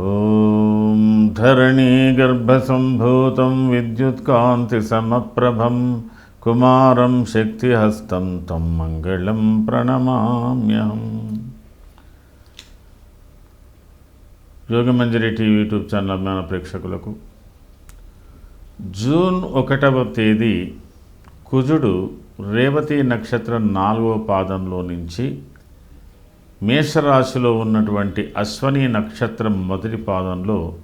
ॐ धरणीगर्भसम्भूतं विद्युत्कान्तिसमप्रभं कुमारं शक्तिहस्तं तं मङ्गलं प्रणमाम्यहम् Yogamanjari TV YouTube channel అభిమాన ప్రేక్షకులకు జూన్ ఒకటవ తేదీ కుజుడు రేవతి నక్షత్రం నాలుగవ పాదంలో నుంచి మేషరాశిలో ఉన్నటువంటి అశ్వని నక్షత్రం మొదటి పాదంలో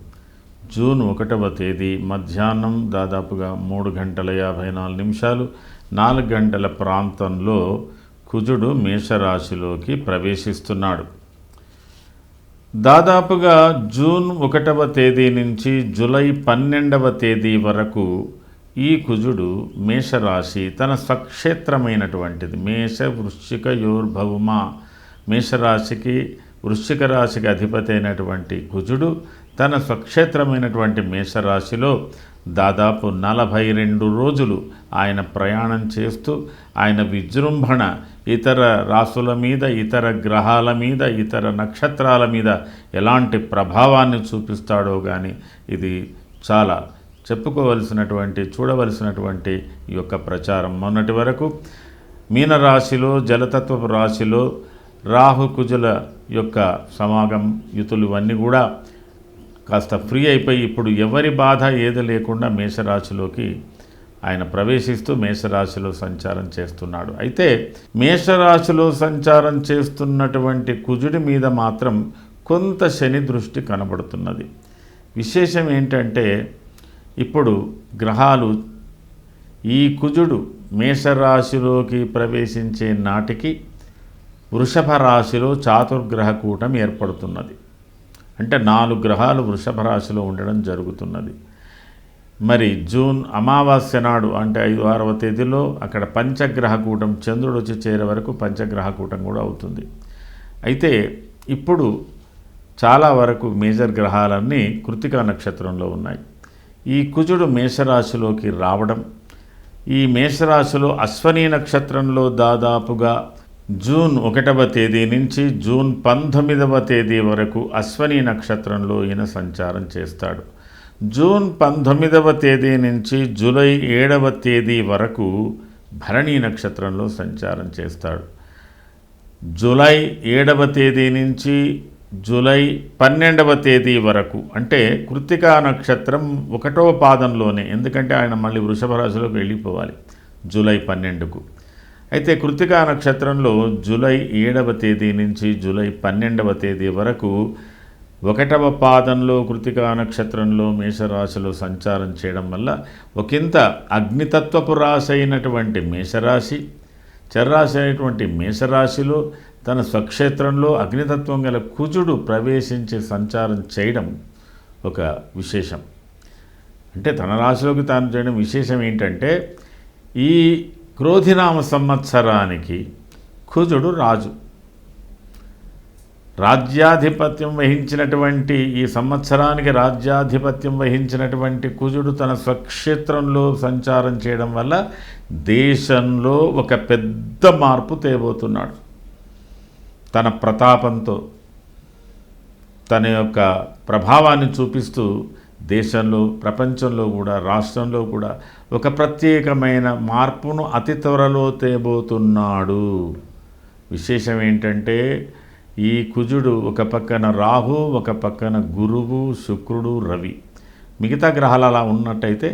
జూన్ ఒకటవ తేదీ మధ్యాహ్నం దాదాపుగా మూడు గంటల యాభై నాలుగు నిమిషాలు నాలుగు గంటల ప్రాంతంలో కుజుడు మేషరాశిలోకి ప్రవేశిస్తున్నాడు. దాదాపుగా జూన్ ఒకటవ తేదీ నుంచి జూలై పన్నెండవ తేదీ వరకు ఈ కుజుడు మేషరాశి తన స్వక్షేత్రమైనటువంటిది మేష వృశ్చిక యోర్భౌమ మేషరాశికి వృశ్చిక రాశికి అధిపతి అయినటువంటి కుజుడు తన స్వక్షేత్రమైనటువంటి మేషరాశిలో దాదాపు నలభై రెండు రోజులు ఆయన ప్రయాణం చేస్తూ ఆయన విజృంభణ ఇతర రాసుల మీద ఇతర గ్రహాల మీద ఇతర నక్షత్రాల మీద ఎలాంటి ప్రభావాన్ని చూపిస్తాడో కానీ ఇది చాలా చెప్పుకోవలసినటువంటి చూడవలసినటువంటి ఈ యొక్క ప్రచారం. మొన్నటి వరకు మీనరాశిలో జలతత్వపు రాశిలో రాహుకుజుల యొక్క సమాగం యుతులు ఇవన్నీ కూడా కాస్త ఫ్రీ అయిపోయి ఇప్పుడు ఎవరి బాధ ఏది లేకుండా మేషరాశిలోకి ఆయన ప్రవేశిస్తూ మేషరాశిలో సంచారం చేస్తున్నాడు. అయితే మేషరాశిలో సంచారం చేస్తున్నటువంటి కుజుడి మీద మాత్రం కొంత శని దృష్టి కనబడుతున్నది. విశేషం ఏంటంటే ఇప్పుడు గ్రహాలు ఈ కుజుడు మేషరాశిలోకి ప్రవేశించే నాటికి వృషభ రాశిలో చాతుర్గ్రహ కూటం ఏర్పడుతున్నది. అంటే నాలుగు గ్రహాలు వృషభ రాశిలో ఉండడం జరుగుతున్నది. మరి జూన్ అమావాస్య నాడు అంటే ఐదు ఆరవ తేదీలో అక్కడ పంచగ్రహ కూటం చంద్రుడు వచ్చి చేరే వరకు పంచగ్రహ కూటం కూడా అవుతుంది. అయితే ఇప్పుడు చాలా వరకు మేజర్ గ్రహాలన్నీ కృతికా నక్షత్రంలో ఉన్నాయి. ఈ కుజుడు మేషరాశిలోకి రావడం ఈ మేషరాశిలో అశ్వని నక్షత్రంలో దాదాపుగా జూన్ ఒకటవ తేదీ నుంచి జూన్ పంతొమ్మిదవ తేదీ వరకు అశ్వని నక్షత్రంలో ఈయన సంచారం చేస్తాడు. జూన్ పంతొమ్మిదవ తేదీ నుంచి జూలై ఏడవ తేదీ వరకు భరణి నక్షత్రంలో సంచారం చేస్తాడు. జూలై ఏడవ తేదీ నుంచి జూలై పన్నెండవ తేదీ వరకు. అంటే కృతికా నక్షత్రం ఒకటో పాదంలోనే. ఎందుకంటే ఆయన మళ్ళీ వృషభ రాశిలోకి వెళ్ళిపోవాలి జూలై పన్నెండుకు. అయితే కృతికా నక్షత్రంలో జూలై ఏడవ తేదీ నుంచి జూలై పన్నెండవ తేదీ వరకు ఒకటవ పాదంలో కృతికా నక్షత్రంలో మేషరాశిలో సంచారం చేయడం వల్ల ఒకంత అగ్నితత్వపు రాశి అయినటువంటి మేషరాశి చర్రాశి అయినటువంటి మేషరాశిలో తన స్వక్షేత్రంలో అగ్నితత్వం గల కుజుడు ప్రవేశించి సంచారం చేయడం ఒక విశేషం. అంటే తన రాశిలోకి తాను చేయడం విశేషం ఏంటంటే ఈ క్రోధినామ సంవత్సరానికి కుజుడు రాజు. రాజ్యాధిపత్యం వహించినటువంటి ఈ సంవత్సరానికి రాజ్యాధిపత్యం వహించినటువంటి కుజుడు తన స్వక్షేత్రంలో సంచారం చేయడం వల్ల దేశంలో ఒక పెద్ద మార్పు తేబోతున్నాడు. తన ప్రతాపంతో తన యొక్క ప్రభావాన్ని చూపిస్తూ దేశంలో ప్రపంచంలో కూడా రాష్ట్రంలో కూడా ఒక ప్రత్యేకమైన మార్పును అతి త్వరలో తేబోతున్నాడు. విశేషం ఏంటంటే ఈ కుజుడు ఒక పక్కన రాహు ఒక పక్కన గురువు శుక్రుడు రవి. మిగతా గ్రహాలు అలా ఉన్నట్టయితే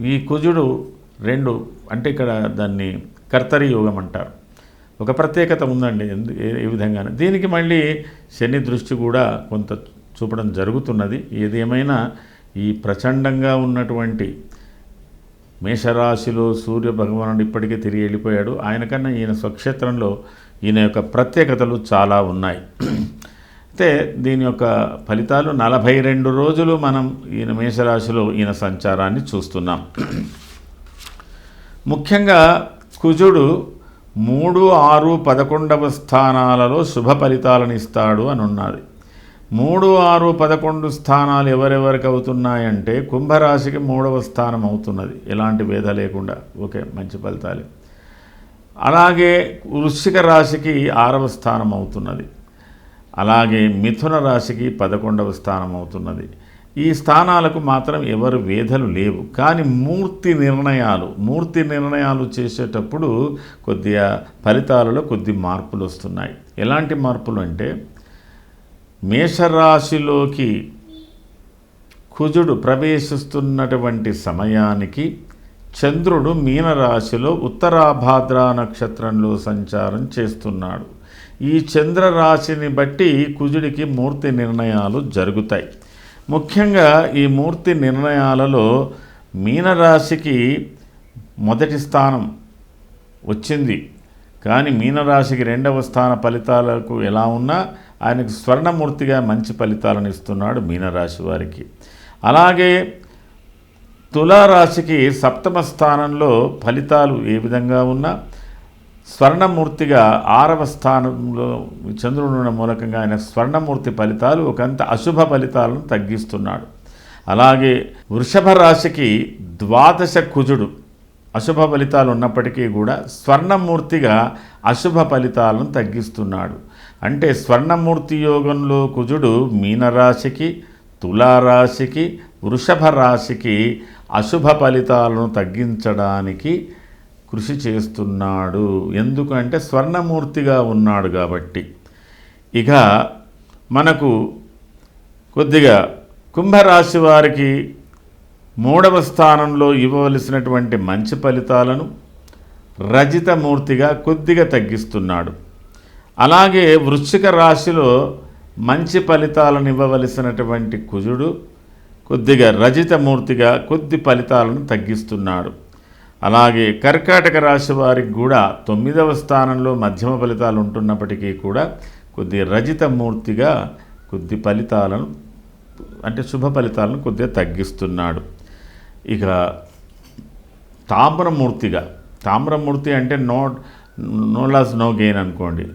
ఈ కుజుడు రెండు అంటే ఇక్కడ దాన్ని కర్తరి యోగం అంటారు. ఒక ప్రత్యేకత ఉందండి ఎందు- ఏ విధంగా దీనికి మళ్ళీ శని దృష్టి కూడా కొంత చూపడం జరుగుతున్నది. ఏదేమైనా ఈ ప్రచండంగా ఉన్నటువంటి మేషరాశిలో సూర్య భగవానుడు ఇప్పటికే తిరిగి వెళ్ళిపోయాడు. ఆయన కన్నా ఈయన స్వక్షేత్రంలో ఈయన యొక్క ప్రత్యేకతలు చాలా ఉన్నాయి. అయితే దీని యొక్క ఫలితాలు నలభై రెండు రోజులు మనం ఈయన మేషరాశిలో ఈయన సంచారాన్ని చూస్తున్నాం. ముఖ్యంగా కుజుడు మూడు ఆరు పదకొండవ స్థానాలలో శుభ ఫలితాలను ఇస్తాడు అని ఉన్నది మూడు ఆరు పదకొండు స్థానాలు ఎవరెవరికి అవుతున్నాయంటే కుంభరాశికి మూడవ స్థానం అవుతున్నది. ఎలాంటి భేద లేకుండా. ఓకే మంచి ఫలితాలు. అలాగే వృశ్చిక రాశికి ఆరవ స్థానం అవుతున్నది. అలాగే మిథున రాశికి పదకొండవ స్థానం అవుతున్నది. ఈ స్థానాలకు మాత్రం ఎవరు వేధలు లేవు. కానీ మూర్తి నిర్ణయాలు మూర్తి నిర్ణయాలు చేసేటప్పుడు కొద్దిగా ఫలితాలలో కొద్ది మార్పులు వస్తున్నాయి. ఎలాంటి మార్పులు అంటే మేషరాశిలోకి కుజుడు ప్రవేశిస్తున్నటువంటి సమయానికి చంద్రుడు మీనరాశిలో ఉత్తరాభాద్ర నక్షత్రంలో సంచారం చేస్తున్నాడు. ఈ చంద్రరాశిని బట్టి కుజుడికి మూర్తి నిర్ణయాలు జరుగుతాయి. ముఖ్యంగా ఈ మూర్తి నిర్ణయాలలో మీనరాశికి మొదటి స్థానం వచ్చింది. కానీ మీనరాశికి రెండవ స్థాన ఫలితాలకు ఎలా ఉన్నా ఆయనకు స్వర్ణమూర్తిగా మంచి ఫలితాలను ఇస్తున్నాడు మీనరాశి వారికి. అలాగే తులారాశికి సప్తమ స్థానంలో ఫలితాలు ఏ విధంగా ఉన్నా స్వర్ణమూర్తిగా ఆరవ స్థానంలో చంద్రుడు ఉన్న మూలకంగా ఆయన స్వర్ణమూర్తి ఫలితాలు ఒకంత అశుభ ఫలితాలను తగ్గిస్తున్నాడు. అలాగే వృషభ రాశికి ద్వాదశ కుజుడు. అశుభ ఫలితాలు ఉన్నప్పటికీ కూడా స్వర్ణమూర్తిగా అశుభ ఫలితాలను తగ్గిస్తున్నాడు. అంటే స్వర్ణమూర్తి యోగంలో కుజుడు మీనరాశికి తులారాశికి వృషభ రాశికి అశుభ ఫలితాలను తగ్గించడానికి కృషి చేస్తున్నాడు. ఎందుకంటే స్వర్ణమూర్తిగా ఉన్నాడు కాబట్టి. ఇక మనకు కొద్దిగా కుంభరాశి వారికి మూడవ స్థానంలో ఇవ్వవలసినటువంటి మంచి ఫలితాలను రజితమూర్తిగా కొద్దిగా తగ్గిస్తున్నాడు. అలాగే వృశ్చిక రాశిలో మంచి ఫలితాలను ఇవ్వవలసినటువంటి కుజుడు కొద్దిగా రజితమూర్తిగా కొద్ది ఫలితాలను తగ్గిస్తున్నాడు. అలాగే కర్కాటక రాశి వారికి కూడా తొమ్మిదవ స్థానంలో మధ్యమ ఫలితాలు ఉంటున్నప్పటికీ కూడా కొద్ది రజితమూర్తిగా కొద్ది ఫలితాలను అంటే శుభ ఫలితాలను కొద్దిగా తగ్గిస్తున్నాడు. ఇక తామ్రమూర్తిగా తామ్రమూర్తి అంటే no no loss no gain అనుకోండి.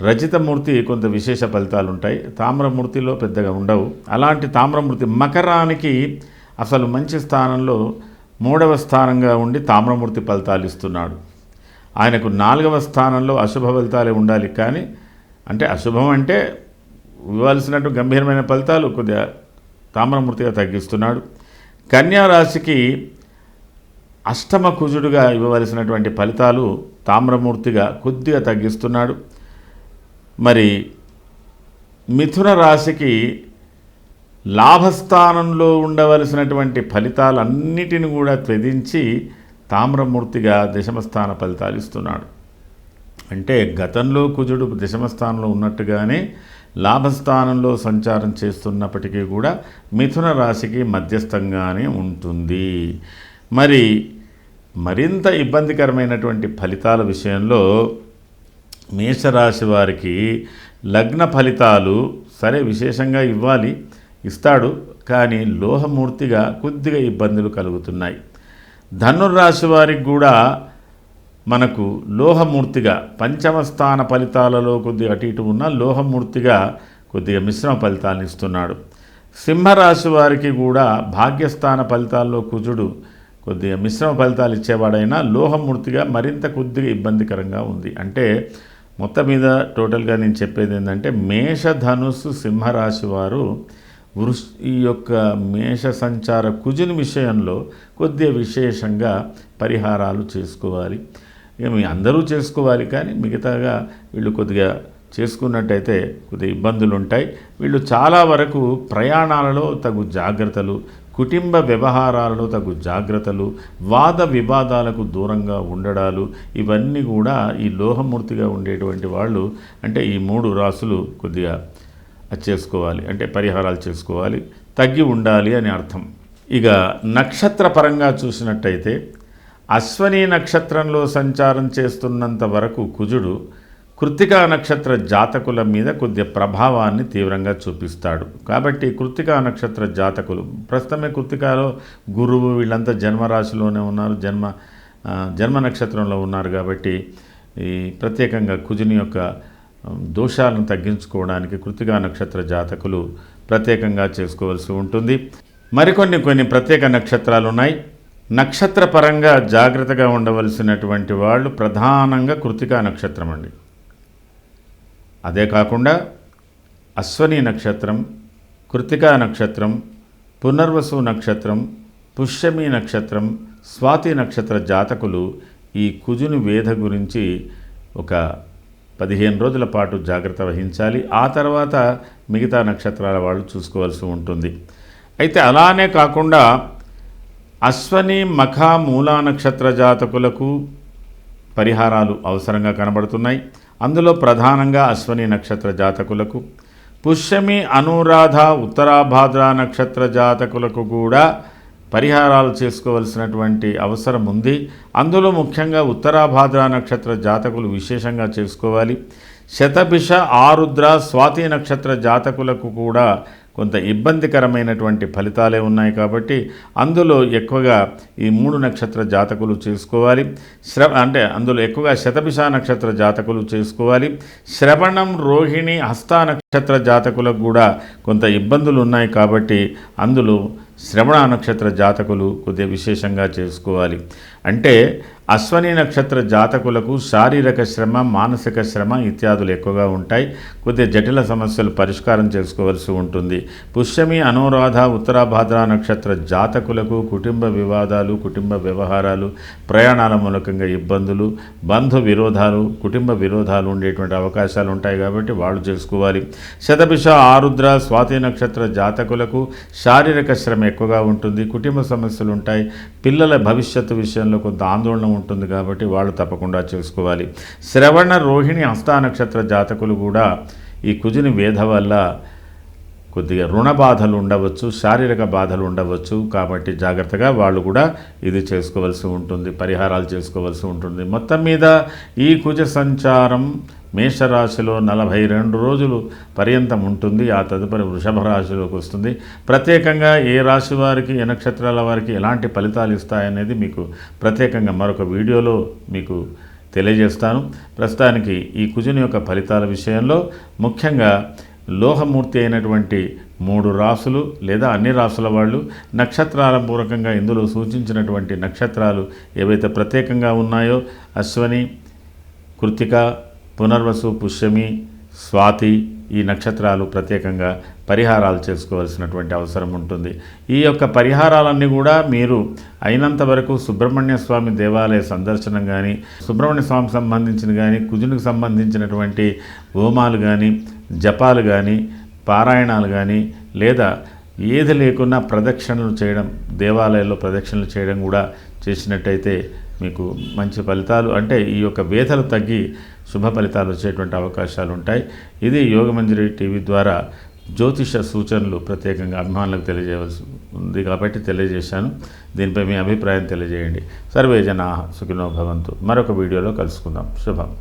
రచితమూర్తి కొంత విశేష ఫలితాలు ఉంటాయి. తామ్రమూర్తిలో పెద్దగా ఉండవు. అలాంటి తామ్రమూర్తి మకరానికి అసలు మంచి స్థానంలో మూడవ స్థానంగా ఉండి తామ్రమూర్తి ఫలితాలు ఇస్తున్నాడు. ఆయనకు నాలుగవ స్థానంలో అశుభ ఫలితాలే ఉండాలి కానీ అంటే అశుభం అంటే ఇవ్వాల్సినట్టు గంభీరమైన ఫలితాలు కొద్దిగా తామ్రమూర్తిగా తగ్గిస్తున్నాడు. కన్యా రాశికి అష్టమ కుజుడుగా ఇవ్వవలసినటువంటి ఫలితాలు తామ్రమూర్తిగా కొద్దిగా తగ్గిస్తున్నాడు. మరి మిథున రాశికి లాభస్థానంలో ఉండవలసినటువంటి ఫలితాలన్నిటిని కూడా త్యజించి తామ్రమూర్తిగా దశమస్థాన ఫలితాలు ఇస్తున్నాడు. అంటే గతంలో కుజుడు దశమస్థానంలో ఉన్నట్టుగానే లాభస్థానంలో సంచారం చేస్తున్నప్పటికీ కూడా మిథున రాశికి మధ్యస్థంగానే ఉంటుంది. మరి మరింత ఇబ్బందికరమైనటువంటి ఫలితాల విషయంలో మేషరాశి వారికి లగ్న ఫలితాలు సరే విశేషంగా ఇవ్వాలి. ఇస్తాడు కానీ లోహమూర్తిగా కొద్దిగా ఇబ్బందులు కలుగుతున్నాయి. ధనుర్రాశి వారికి కూడా మనకు లోహమూర్తిగా పంచమ స్థాన ఫలితాలలో కొద్దిగా అటు ఇటు ఉన్న లోహమూర్తిగా కొద్దిగా మిశ్రమ ఫలితాలను ఇస్తున్నాడు. సింహరాశి వారికి కూడా భాగ్యస్థాన ఫలితాల్లో కుజుడు కొద్దిగా మిశ్రమ ఫలితాలు ఇచ్చేవాడైనా లోహమూర్తిగా మరింత కొద్దిగా ఇబ్బందికరంగా ఉంది. అంటే మొత్తం మీద టోటల్గా నేను చెప్పేది ఏంటంటే మేషధనుస్సు సింహరాశి వారు వృష్ ఈ యొక్క మేష సంచార కుజుని విషయంలో కొద్దిగా విశేషంగా పరిహారాలు చేసుకోవాలి. ఇక మీ అందరూ చేసుకోవాలి కానీ మిగతాగా వీళ్ళు కొద్దిగా చేసుకున్నట్టయితే కొద్దిగా ఇబ్బందులు ఉంటాయి వీళ్ళు చాలా వరకు ప్రయాణాలలో తగు జాగ్రత్తలు కుటుంబ వ్యవహారాలలో తగు జాగ్రత్తలు వాద వివాదాలకు దూరంగా ఉండడాలు ఇవన్నీ కూడా ఈ లోహమూర్తిగా ఉండేటువంటి వాళ్ళు అంటే ఈ మూడు రాసులు కొద్దిగా చేసుకోవాలి. అంటే పరిహారాలు చేసుకోవాలి. తగ్గి ఉండాలి అని అర్థం. ఇక నక్షత్ర పరంగా చూసినట్టయితే అశ్వని నక్షత్రంలో సంచారం చేస్తున్నంత వరకు కుజుడు కృత్తికా నక్షత్ర జాతకుల మీద కొద్దిగా ప్రభావాన్ని తీవ్రంగా చూపిస్తాడు. కాబట్టి కృత్తికా నక్షత్ర జాతకులు ప్రస్తుతమే కృత్తికాలో గురువు వీళ్ళంతా జన్మరాశిలోనే ఉన్నారు. జన్మ జన్మ నక్షత్రంలో ఉన్నారు కాబట్టి ఈ ప్రత్యేకంగా కుజుని యొక్క దోషాలను తగ్గించుకోవడానికి కృతికా నక్షత్ర జాతకులు ప్రత్యేకంగా చేసుకోవాల్సి ఉంటుంది. మరికొన్ని కొన్ని ప్రత్యేక నక్షత్రాలు ఉన్నాయి నక్షత్రపరంగా జాగ్రత్తగా ఉండవలసినటువంటి వాళ్ళు ప్రధానంగా కృతికా నక్షత్రం అండి. అదే కాకుండా అశ్వని నక్షత్రం కృతికా నక్షత్రం పునర్వసు నక్షత్రం పుష్యమి నక్షత్రం స్వాతి నక్షత్ర జాతకులు ఈ కుజుని వేధ గురించి ఒక పదిహేను రోజుల పాటు జాగ్రత్త వహించాలి. ఆ తర్వాత మిగతా నక్షత్రాల వాళ్ళు చూసుకోవాల్సి ఉంటుంది. అయితే అలానే కాకుండా అశ్వని మఖ మూలా నక్షత్ర జాతకులకు పరిహారాలు అవసరంగా కనబడుతున్నాయి. అందులో ప్రధానంగా అశ్వని నక్షత్ర జాతకులకు పుష్యమి అనురాధ ఉత్తరాభాద్ర నక్షత్ర జాతకులకు కూడా పరిహారాలు చేసుకోవలసినటువంటి అవసరం ఉంది. అందులో ముఖ్యంగా ఉత్తరాభాద్ర నక్షత్ర జాతకులు విశేషంగా చేసుకోవాలి. శతభిష ఆరుద్ర స్వాతి నక్షత్ర జాతకులకు కూడా కొంత ఇబ్బందికరమైనటువంటి ఫలితాలే ఉన్నాయి కాబట్టి అందులో ఎక్కువగా ఈ మూడు నక్షత్ర జాతకులు చేసుకోవాలి. శ్ర అంటే అందులో ఎక్కువగా శతభిష నక్షత్ర జాతకులు చేసుకోవాలి. శ్రవణం రోహిణి హస్త నక్షత్ర జాతకులకు కూడా కొంత ఇబ్బందులు ఉన్నాయి కాబట్టి అందులో శ్రవణ నక్షత్ర జాతకులు కొద్దిగా విశేషంగా చేసుకోవాలి. అంటే అశ్వని నక్షత్ర జాతకులకు శారీరక శ్రమ మానసిక శ్రమ ఇత్యాదులు ఎక్కువగా ఉంటాయి. కొద్దిగా జటిల సమస్యలు పరిష్కారం చేసుకోవాల్సి ఉంటుంది. పుష్యమి అనురాధ ఉత్తరాభాద్ర నక్షత్ర జాతకులకు కుటుంబ వివాదాలు కుటుంబ వ్యవహారాలు ప్రయాణాల మూలకంగా ఇబ్బందులు బంధు విరోధాలు కుటుంబ విరోధాలు ఉండేటువంటి అవకాశాలు ఉంటాయి కాబట్టి వాళ్ళు చేసుకోవాలి. శతభిష ఆరుద్ర స్వాతి నక్షత్ర జాతకులకు శారీరక శ్రమ ఎక్కువగా ఉంటుంది. కుటుంబ సమస్యలు ఉంటాయి. పిల్లల భవిష్యత్తు విషయంలో కొంత ఆందోళన ఉంటుంది కాబట్టి వాళ్ళు తప్పకుండా చేసుకోవాలి. శ్రవణ రోహిణి హస్తా నక్షత్ర జాతకులు కూడా ఈ కుజుని వేధ వల్ల కొద్దిగా రుణ బాధలు ఉండవచ్చు శారీరక బాధలు ఉండవచ్చు. కాబట్టి జాగ్రత్తగా వాళ్ళు కూడా ఇది చేసుకోవాల్సి ఉంటుంది పరిహారాలు చేసుకోవాల్సి ఉంటుంది. మొత్తం మీద ఈ కుజ సంచారం మేషరాశిలో నలభై రెండు రోజులు పర్యంతం ఉంటుంది. ఆ తదుపరి వృషభ రాశిలోకి వస్తుంది. ప్రత్యేకంగా ఏ రాశి వారికి ఏ నక్షత్రాల వారికి ఎలాంటి ఫలితాలు ఇస్తాయనేది మీకు ప్రత్యేకంగా మరొక వీడియోలో మీకు తెలియజేస్తాను. ప్రస్తుతానికి ఈ కుజుని యొక్క ఫలితాల విషయంలో ముఖ్యంగా లోహమూర్తి అయినటువంటి మూడు రాసులు లేదా అన్ని రాసుల వాళ్ళు నక్షత్రాల పూర్వకంగా ఇందులో సూచించినటువంటి నక్షత్రాలు ఏవైతే ప్రత్యేకంగా ఉన్నాయో అశ్వని కృతిక పునర్వసు పుష్యమి స్వాతి ఈ నక్షత్రాలు ప్రత్యేకంగా పరిహారాలు చేసుకోవాల్సినటువంటి అవసరం ఉంటుంది. ఈ యొక్క పరిహారాలన్నీ కూడా మీరు అయినంత వరకు సుబ్రహ్మణ్య స్వామి దేవాలయ సందర్శనం కానీ సుబ్రహ్మణ్య స్వామి సంబంధించిన కానీ కుజునికి సంబంధించినటువంటి హోమాలు కానీ జపాలు కానీ పారాయణాలు కానీ లేదా ఏది లేకున్నా ప్రదక్షిణలు చేయడం దేవాలయాల్లో ప్రదక్షిణలు చేయడం కూడా చేసినట్టయితే మీకు మంచి ఫలితాలు అంటే ఈ యొక్క వేధలు తగ్గి శుభ ఫలితాలు వచ్చేటువంటి అవకాశాలు ఉంటాయి. ఇది యోగమంజరి టీవీ ద్వారా జ్యోతిష సూచనలు ప్రత్యేకంగా అభిమానులకు తెలియజేయవలసి ఉంది కాబట్టి తెలియజేశాను. దీనిపై మీ అభిప్రాయం తెలియజేయండి. సర్వే జనా సుఖినో భవంతు. మరొక వీడియోలో కలుసుకుందాం. శుభం.